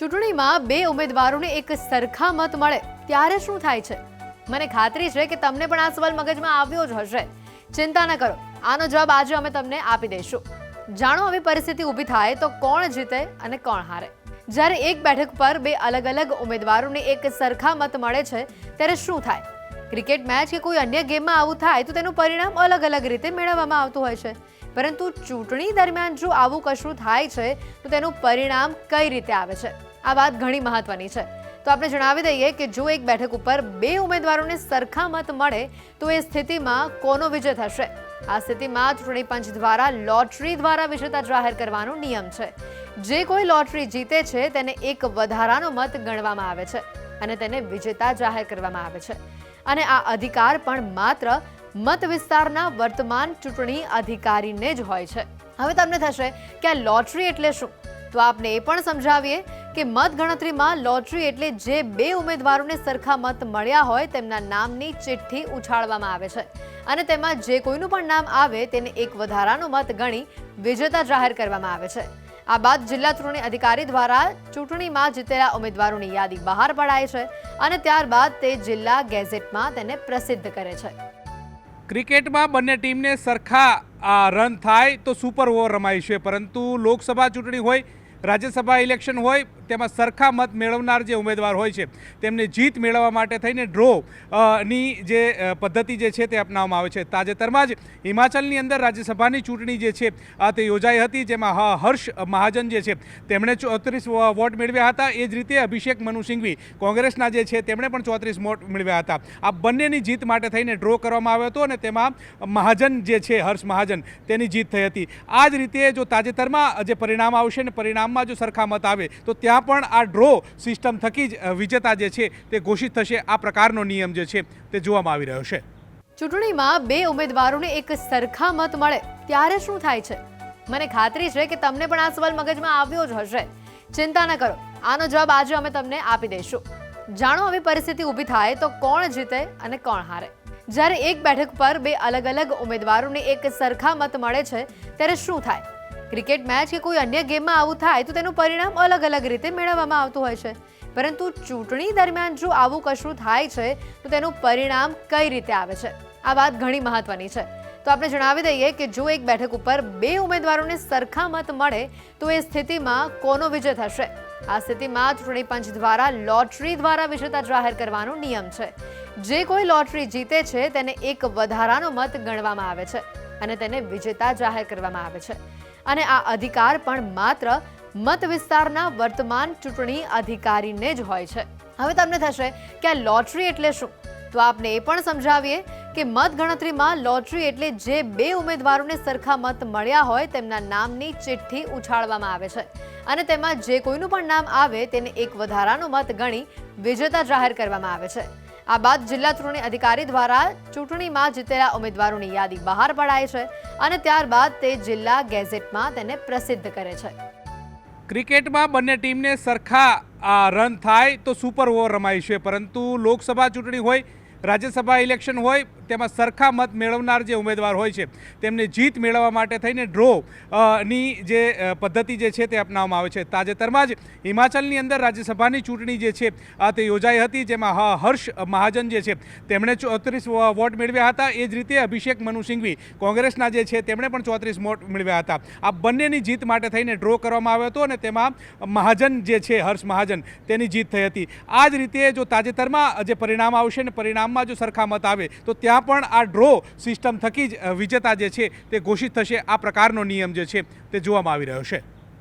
ચૂંટણીમાં બે ઉમેદવારોને એક સરખા મત મળે, ત્યારે શું થાય છે? મને ખાતરી છે કે તમને પણ આ સવાલ મગજમાં આવ્યો જ હશે. ચિંતા ન કરો, આનો જવાબ આજે અમે તમને આપી દઈશું. જાણો આવી પરિસ્થિતિ ઊભી થાય તો કોણ જીતે અને કોણ હારે. જ્યારે એક બેઠક પર બે અલગ અલગ ઉમેદવારોને એક સરખા મત મળે છે, ત્યારે શું થાય? ક્રિકેટ મેચ કે કોઈ અન્ય ગેમમાં આવું થાય તો તેનું પરિણામ અલગ અલગ રીતે મેળવવામાં આવતું હોય છે. પરંતુ ચૂંટણી દરમિયાન જો આવું કશું થાય છે, તો તેનું પરિણામ કઈ રીતે આવે છે? આ વાત ઘણી મહત્વની છે. તો આપણે જણાવી દઈએ કે જો એક બેઠક ઉપર બે ઉમેદવારોને સરખા મત મળે, તો એ સ્થિતિમાં કોનો વિજય થશે? આ સ્થિતિમાં ચૂંટણી પંચ દ્વારા લોટરી દ્વારા વિજેતા જાહેર કરવાનો નિયમ છે. જે કોઈ લોટરી જીતે છે, તેને એક વધારાનો મત ગણવામાં આવે છે અને તેને વિજેતા જાહેર કરવામાં આવે છે. અને આ અધિકાર પણ માત્ર મત વિસ્તારના વર્તમાન ચૂંટણી અધિકારીને જ હોય છે. હવે તમને થશે કે આ લોટરી એટલે શું? તો આપને એ પણ સમજાવીએ કે મત ગણતરીમાં લોટરી એટલે જે બે ઉમેદવારોને સરખા મત મળ્યા હોય તેમના નામની ચિઠ્ઠી ઉછાળવામાં આવે છે. અને તેમાં જે કોઈનું પણ નામ આવે તેને એક વધારાનો મત ગણી વિજેતા જાહેર કરવામાં આવે છે. આ બાદ જિલ્લા ચૂંટણી અધિકારી દ્વારા ચૂંટણીમાં જીતેલા ઉમેદવારોની યાદી બહાર પડાય છે અને ત્યારબાદ તે જિલ્લા ગેઝેટમાં તેને પ્રસિદ્ધ કરે છે. ક્રિકેટમાં બંને ટીમને સરખા રન થાય તો સુપર ઓવર રમાય છે. પરંતુ લોકસભા ચૂંટણી હોય રાજ્યસભા ઇલેક્શન હોય, તેમાં સરખા મત મેળવનાર જે ઉમેદવાર હોય છે, તેમને જીત મેળવવા માટે થઈને ડ્રો ની જે પદ્ધતિ જે છે તે અપનાવવામાં આવે છે. તાજેતરમાં જ હિમાચલની અંદર રાજ્યસભાની ચૂંટણી જે છે, આ તે યોજાઈ હતી, જેમાં હર્ષ મહાજન જે છે, તેમણે ચોત્રીસ વોટ મેળવ્યા હતા. એ જ રીતે અભિષેક મનુ સિંઘવી, કોંગ્રેસના જે છે, તેમણે પણ ચોત્રીસ વોટ મેળવ્યા હતા. આ બંનેની જીત માટે થઈને ડ્રો કરવામાં આવ્યો હતો અને તેમાં મહાજન જે છે, હર્ષ મહાજન, તેની જીત થઈ હતી. આ જ રીતે જો તાજેતરમાં જે પરિણામ આવશે ને પરિણામમાં જો સરખા મત આવે, તો ત્યાં પણ આ ડ્રો સિસ્ટમ થકી જ વિજેતા જે છે તે ઘોષિત થશે. આ પ્રકારનો નિયમ જે છે તે જોવામાં આવી રહ્યો છે. ચૂંટણીમાં બે ઉમેદવારોને એક સરખા મત મળે, ત્યારે શું થાય છે? મને ખાતરી છે કે તમને પણ આ સવાલ મગજમાં આવ્યો જ હશે. ચિંતા ન કરો. આનો જવાબ આજે અમે તમને આપી દઈશું. જાણો આવી પરિસ્થિતિ ઊભી થાય તો કોણ જીતે અને કોણ હારે. જ્યારે એક બેઠક પર બે અલગ અલગ ઉમેદવારોને એક સરખા મત મળે છે, ત્યારે શું થાય? ક્રિકેટ મેચ કે કોઈ અન્ય ગેમમાં આવું થાય તો તેનું પરિણામ અલગ અલગ રીતે મેળવવામાં આવતું હોય છે. પરંતુ ચૂંટણી દરમિયાન જો આવું કશું થાય છે, તો તેનું પરિણામ કઈ રીતે આવે છે? આ વાત ઘણી મહત્વની છે. તો આપણે જણાવી દઈએ કે જો એક બેઠક ઉપર બે ઉમેદવારોને સરખા મત મળે, તો એ સ્થિતિમાં કોનો વિજય થશે? આ સ્થિતિમાં ચૂંટણી પંચ દ્વારા લોટરી દ્વારા વિજેતા જાહેર કરવાનો નિયમ છે. જે કોઈ લોટરી જીતે છે, તેને એક વધારાનો મત ગણવામાં આવે છે અને તેને વિજેતા જાહેર કરવામાં આવે છે. અને આ અધિકાર પણ માત્ર મત વિસ્તારના વર્તમાન ચૂંટણી અધિકારીને જ હોય છે. હવે તમને થશે કે આ લોટરી એટલે શું? તો આપને એ પણ સમજાવીએ કે મત ગણતરીમાં લોટરી એટલે જે બે ઉમેદવારોને સરખા મત મળ્યા હોય તેમના નામની ચિઠ્ઠી ઉછાળવામાં આવે છે. અને તેમાં જે કોઈનું પણ નામ આવે તેને એક વધારાનો મત ગણી વિજેતા જાહેર કરવામાં આવે છે. આ બાદ જિલ્લા ચૂંટણી અધિકારી દ્વારા ચૂંટણીમાં જીતેલા ઉમેદવારોની યાદી બહાર પડાય છે અને ત્યારબાદ તે જિલ્લા ગેઝેટમાં તેને પ્રસિદ્ધ કરે છે. ક્રિકેટમાં બંને ટીમને સરખા રન થાય તો સુપર ઓવર રમાય છે. પરંતુ લોકસભા ચૂંટણી હોય રાજ્યસભા ઇલેક્શન હોય, તેમાં સરખા મત મેળવનાર જે ઉમેદવાર હોય છે, તેમને જીત મેળવવા માટે થઈને ડ્રો ની જે પદ્ધતિ જે છે તે અપનાવવામાં આવે છે. તાજેતરમાં જ હિમાચલની અંદર રાજ્યસભાની ચૂંટણી જે છે, આ તે યોજાઈ હતી, જેમાં હર્ષ મહાજન જે છે, તેમણે ચોત્રીસ વોટ મેળવ્યા હતા. એ જ રીતે અભિષેક મનુ સિંઘવી, કોંગ્રેસના જે છે, તેમણે પણ ચોત્રીસ વોટ મેળવ્યા હતા. આ બંનેની જીત માટે થઈને ડ્રો કરવામાં આવ્યો હતો અને તેમાં મહાજન જે છે, હર્ષ મહાજન, તેની જીત થઈ હતી. આ જ રીતે જો તાજેતરમાં જે પરિણામ આવશે ને પરિણામમાં જો સરખા મત આવે, તો ત્યાં પણ આ ડ્રો સિસ્ટમ થકી જ વિજેતા જે છે તે ઘોષિત થશે. આ પ્રકારનો નિયમ જે છે તે જોવામાં આવી રહ્યો છે.